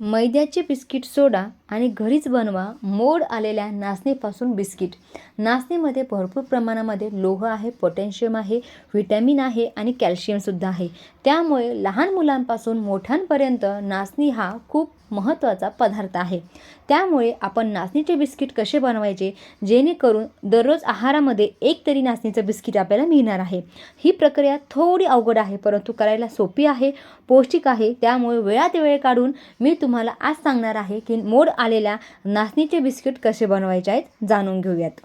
मैद्याचे biscuit सोडा आणि घरीच बनवा. मोड आलेल्या नाचणीपासून बिस्किट. नाचणीमध्ये भरपूर प्रमाणामध्ये लोह आहे पोटॅशियम आहे व्हिटॅमिन आहे आणि कॅल्शियमसुद्धा आहे. त्यामुळे लहान मुलांपासून मोठ्यांपर्यंत नाचणी हा खूप महत्त्वाचा पदार्थ आहे. त्यामुळे आपण नाचणीचे बिस्किट कसे बनवायचे? जेणेकरून दररोज आहारामध्ये एक तरी नाचणीचं बिस्किट आपल्याला मिळणार आहे. ही प्रक्रिया थोडी अवघड आहे परंतु करायला सोपी आहे पौष्टिक आहे. त्यामुळे वेळात वेळ काढून मी तुम्हाला आज सांगणार आहे की मोड आलेल्या नाचणीचे बिस्किट कसे बनवायचे आहेत जाणून घेऊयात.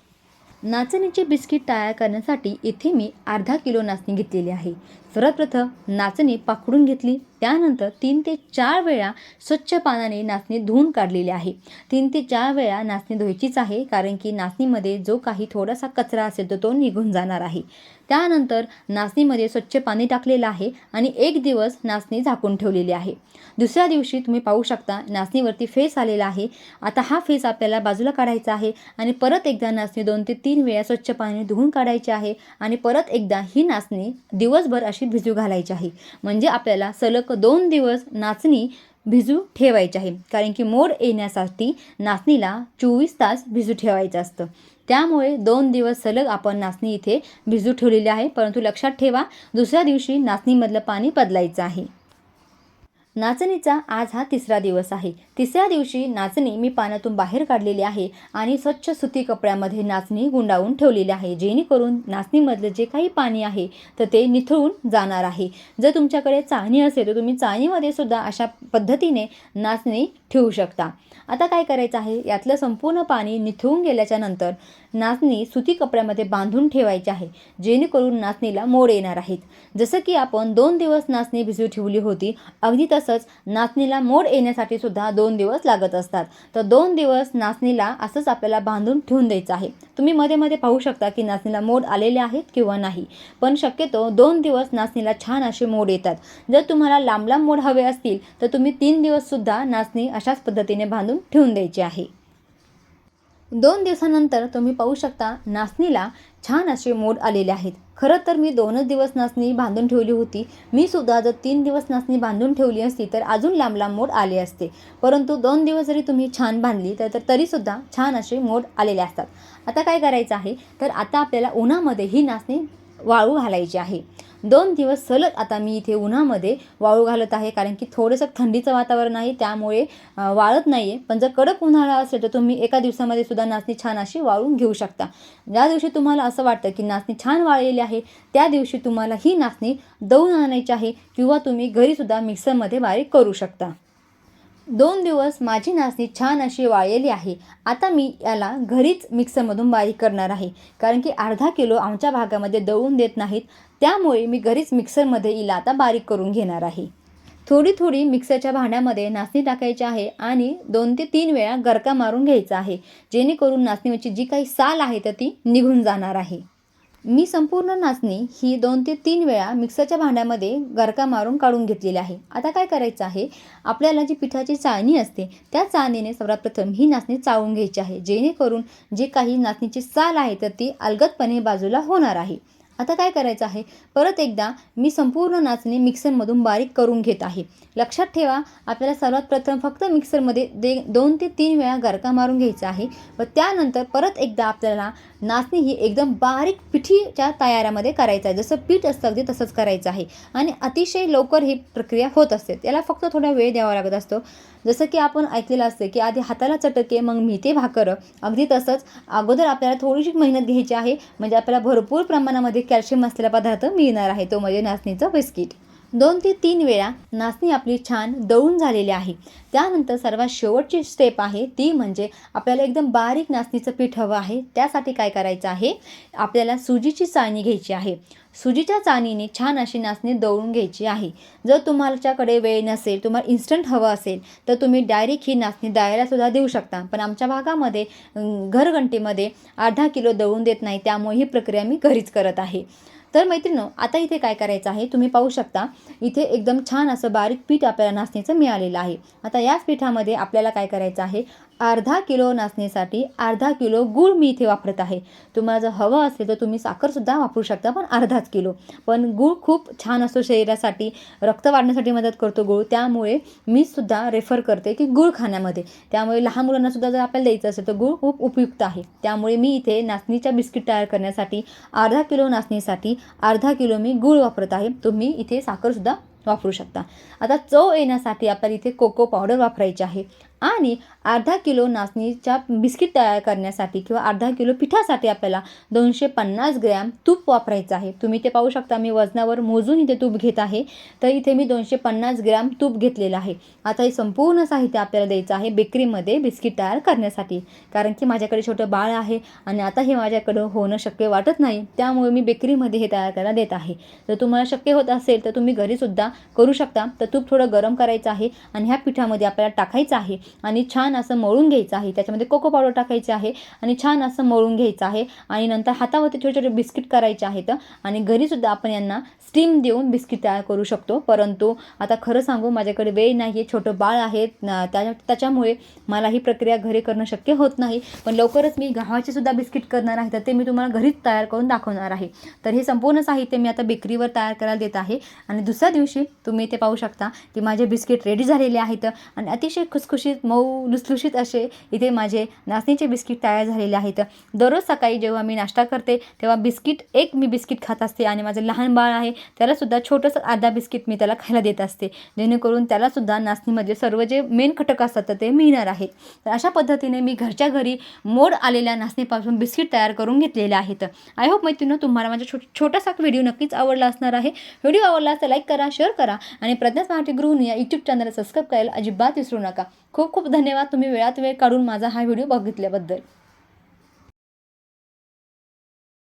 नाचणीचे बिस्किट तयार करण्यासाठी इथे मी अर्धा किलो नाचणी घेतलेली आहे. सर्वप्रथम नाचणी पाकडून घेतली. त्यानंतर तीन ते चार वेळा स्वच्छ पाण्याने नाचणी धुवून काढलेली आहे. तीन ते चार वेळा नाचणी धुवायचीच आहे कारण की नाचणीमध्ये जो काही थोडासा कचरा असेल तर तो निघून जाणार आहे. त्यानंतर नाचणीमध्ये स्वच्छ पाणी टाकलेलं आहे आणि एक दिवस नाचणी झाकून ठेवलेली आहे. दुसऱ्या दिवशी तुम्ही पाहू शकता नाचणीवरती फेस आलेला आहे. आता हा फेस आपल्याला बाजूला काढायचा आहे आणि परत एकदा नाचणी दोन ते तीन वेळा स्वच्छ पाणी धुवून काढायची आहे आणि परत एकदा ही नाचणी दिवसभर अशी भिजू घालायची आहे. म्हणजे आपल्याला सलग दोन दिवस नाचणी भिजू ठेवायची आहे. कारण की मोड येण्यासाठी नाचणीला चोवीस तास भिजू ठेवायचं असतं. त्यामुळे दोन दिवस सलग आपण नाचणी इथे भिजू ठेवलेली आहे. परंतु लक्षात ठेवा दुसऱ्या दिवशी नाचणीमधलं पाणी बदलायचं आहे. नाचणीचा आज हा तिसरा दिवस आहे. तिसऱ्या दिवशी नाचणी मी पाण्यातून बाहेर काढलेली आहे आणि स्वच्छ सुती कपड्यामध्ये नाचणी गुंडाळून ठेवलेली आहे. जेणेकरून नाचणीमधलं जे काही पाणी आहे तर ते निथळून जाणार आहे. जर तुमच्याकडे चाळणी असेल तर तुम्ही चाळणीमध्ये सुद्धा अशा पद्धतीने नाचणी ठेवू शकता. आता काय करायचं आहे? यातलं संपूर्ण पाणी निथळून गेल्याच्यानंतर नाचणी सुती कपड्यामध्ये बांधून ठेवायची आहे जेणेकरून नाचणीला मोड येणार आहेत. जसं की आपण दोन दिवस नाचणी भिजू ठेवली होती अगदी तसंच नाचणीला मोड येण्यासाठी सुद्धा दोन दिवस लागत असतात. तर दोन दिवस नाचणीला असंच आपल्याला बांधून ठेवून द्यायचं आहे. तुम्ही मध्ये मध्ये पाहू शकता की नाचणीला मोड आलेले आहेत किंवा नाही. पण शक्यतो दोन दिवस नाचणीला छान असे मोड येतात. जर तुम्हाला लांब लांब मोड हवे असतील तर तुम्ही तीन दिवससुद्धा नाचणी अशाच पद्धतीने बांधून ठेवून द्यायची आहे. दोन दिवसानंतर तुम्ही पाहू शकता नाचणीला छान असे मोड आलेले आहेत. खरं तर मी दोनच दिवस नाचणी बांधून ठेवली होती. मी सुद्धा जर तीन दिवस नाचणी बांधून ठेवली असती तर अजून लांब लांब मोड आले असते. परंतु दोन दिवस जरी तुम्ही छान बांधली तर तर तरीसुद्धा छान असे मोड आलेले असतात. आता काय करायचं आहे? तर आता आपल्याला उन्हामध्ये ही नाचणी वाळू घालायची आहे. दोन दिवस सलग आता मी इथे उन्हामध्ये वाळू घालत आहे कारण की थोडंसं थंडीचं वातावरण आहे त्यामुळे वाळत नाही आहे पण जर कडक उन्हाळा असेल तर तुम्ही एका दिवसामध्ये सुद्धा नाचणी छान अशी वाळून घेऊ शकता. ज्या दिवशी तुम्हाला असं वाटतं की नाचणी छान वाळलेली आहे त्या दिवशी तुम्हाला ही नाचणी दळून आणायची आहे किंवा तुम्ही घरीसुद्धा मिक्सरमध्ये बारीक करू शकता. दोन दिवस माझी नाचणी छान अशी वाळलेली आहे. आता मी याला घरीच मिक्सरमधून बारीक करणार आहे. कारण की अर्धा किलो आमच्या भागामध्ये दळून देत नाहीत. त्यामुळे मी घरीच मिक्सरमध्ये हिला आता बारीक करून घेणार आहे. थोडी थोडी मिक्सरच्या भांड्यामध्ये नाचणी टाकायची आहे आणि दोन ते तीन वेळा गरका मारून घ्यायचा आहे. जेणेकरून नाचणीवरची जी काही साल आहे तर ती निघून जाणार आहे. मी संपूर्ण नाचणी ही दोन ते तीन वेळा मिक्सरच्या भांड्यामध्ये गरका मारून काढून घेतलेली आहे. आता काय करायचं आहे? आपल्याला जी पिठाची चाळणी असते त्या चाळणीने सर्वप्रथम ही नाचणी चाळून घ्यायची आहे. जेणेकरून जे काही नाचणीची साल आहे तर ती अलगदपणे बाजूला होणार आहे. आता काय करायचं आहे? परत एकदा मी संपूर्ण नाचणी मिक्सरमधून बारीक करून घेत आहे. लक्षात ठेवा आपल्याला सर्वात प्रथम फक्त मिक्सरमध्ये दे दोन ते तीन वेळा गरका मारून घ्यायचा आहे व त्यानंतर परत एकदा आपल्याला नाचणी ही एकदम बारीक पिठीच्या तयाऱ्यामध्ये करायचं आहे. जसं पीठ असतं अगदी तसंच करायचं आहे. आणि अतिशय लवकर ही प्रक्रिया होत असते. त्याला फक्त थोडा वेळ द्यावा लागत असतो. जसं की आपण ऐकलेलं असतं की आधी हाताला चटके मग मिते भाकर. अगदी तसंच अगोदर आपल्याला थोडीशी मेहनत घ्यायची आहे. म्हणजे आपल्याला भरपूर प्रमाणामध्ये कॅल्शियम असलेला पदार्थ मिळणार आहे. तो म्हणजे नाचणीचं बिस्किट. दोन ते तीन वेळा नाचणी आपली छान दळून झालेली आहे. त्यानंतर सर्वात शेवटची स्टेप आहे ती म्हणजे आपल्याला एकदम बारीक नाचणीचं पीठ हवं आहे. त्यासाठी काय करायचं आहे? आपल्याला सुजीची चाळणी घ्यायची आहे. सुजीच्या चाळणीने छान अशी नाचणी दळून घ्यायची आहे. जर तुमच्याकडे वेळ नसेल तुम्हाला इन्स्टंट हवं असेल तर तुम्ही डायरेक्ट ही नाचणी दळायला सुद्धा देऊ शकता. पण आमच्या भागामध्ये घरघंटीमध्ये अर्धा किलो दळून देत नाही त्यामुळे ही प्रक्रिया मी घरीच करत आहे. तर मैत्रिणं आता इथे काय करायचं आहे? तुम्ही पाहू शकता इथे एकदम छान असं बारीक पीठ आपल्याला नाचणीचं मिळालेलं आहे. आता याच पिठामध्ये आपल्याला काय करायचं आहे? अर्धा किलो नाचणीसाठी अर्धा किलो गूळ मी इथे वापरत आहे. तुम्हाला जर हवं असेल तर तुम्ही साखरसुद्धा वापरू शकता पण अर्धाच किलो. पण गूळ खूप छान असतो शरीरासाठी रक्त वाढण्यासाठी मदत करतो गूळ. त्यामुळे मी सुद्धा रेफर करते की गूळ खाण्यामध्ये. त्यामुळे लहान मुलांनासुद्धा जर आपल्याला द्यायचं असेल तर गूळ खूप उपयुक्त आहे. त्यामुळे मी इथे नाचणीच्या बिस्किट तयार करण्यासाठी अर्धा किलो नाचणीसाठी अर्धा किलो मी गूळ वापरत आहे. तुम्ही इथे साखरसुद्धा वापरू शकता. आता चव येण्यासाठी आपल्याला इथे कोको पावडर वापरायची आहे. आणि अर्धा किलो नाचणीच्या बिस्किट तयार करण्यासाठी किंवा अर्धा किलो पिठासाठी आपल्याला दोनशे पन्नास ग्रॅम तूप वापरायचं आहे. तुम्ही ते पाहू शकता मी वजनावर मोजून इथे तूप घेत आहे. तर इथे मी दोनशे पन्नास ग्रॅम तूप घेतलेलं आहे. आता हे संपूर्ण साहित्य आपल्याला द्यायचं आहे बेकरीमध्ये बिस्किट तयार करण्यासाठी. कारण की माझ्याकडे छोटं बाळ आहे आणि आता हे माझ्याकडं होणं शक्य वाटत नाही. त्यामुळे मी बेकरीमध्ये हे तयार करायला देत आहे. जर तुम्हाला शक्य होत असेल तर तुम्ही घरीसुद्धा करू शकता. तर तूप थोडं गरम करायचं आहे आणि ह्या पिठामध्ये आपल्याला टाकायचं आहे. आणि छान असं मळून घ्यायचं आहे. त्याच्यामध्ये कोको पावडर टाकायचे आहे आणि छान असं मळून घ्यायचं आहे. आणि नंतर हातावरती छोटे छोटे बिस्किट करायचे आहेत. आणि घरीसुद्धा आपण यांना स्टीम देऊन बिस्किट तयार करू शकतो. परंतु आता खरं सांगू माझ्याकडे वेळ नाही आहे छोटं बाळ आहे. त्या त्याच्यामुळे मला ही प्रक्रिया घरी करणं शक्य होत नाही. पण लवकरच मी गव्हाचे सुद्धा बिस्किट करणार आहे. तर ते मी तुम्हाला घरीच तयार करून दाखवणार आहे. तर हे संपूर्ण साहित्य मी आता बेकरीवर तयार करायला देत आहे. आणि दुसऱ्या दिवशी तुम्ही ते पाहू शकता की माझे बिस्किट रेडी झालेले आहेत. आणि अतिशय खुसखुशीत मऊ लुसलुशीत असे इथे माझे नाचणीचे बिस्किट तयार झालेले आहेत. दररोज सकाळी जेव्हा मी नाश्ता करते तेव्हा बिस्किट एक मी बिस्किट खात असते आणि माझं लहान बाळ आहे त्यालासुद्धा छोटंसं अर्धा बिस्किट मी त्याला खायला देत असते. जेणेकरून त्यालासुद्धा नाचणीमध्ये सर्व जे मेन घटक असतात तर ते मिळणार आहेत. तर अशा पद्धतीने मी घरच्या घरी मोड आलेल्या नाचणीपासून बिस्किट तयार करून घेतलेले आहेत. आय होप मैत्रिणी तुम्हाला माझा छो छोटासा व्हिडिओ नक्कीच आवडला असणार आहे. व्हिडिओ आवडला तर लाईक करा शेअर करा आणि प्रज्ञा मराठी गृहिणी या यूट्यूब चॅनलला सबस्क्राईब करायला अजिबात विसरू नका. खूप खूप धन्यवाद. तुम्ही वेळात वेळ काढून माझा हा व्हिडिओ बघितल्याबद्दल.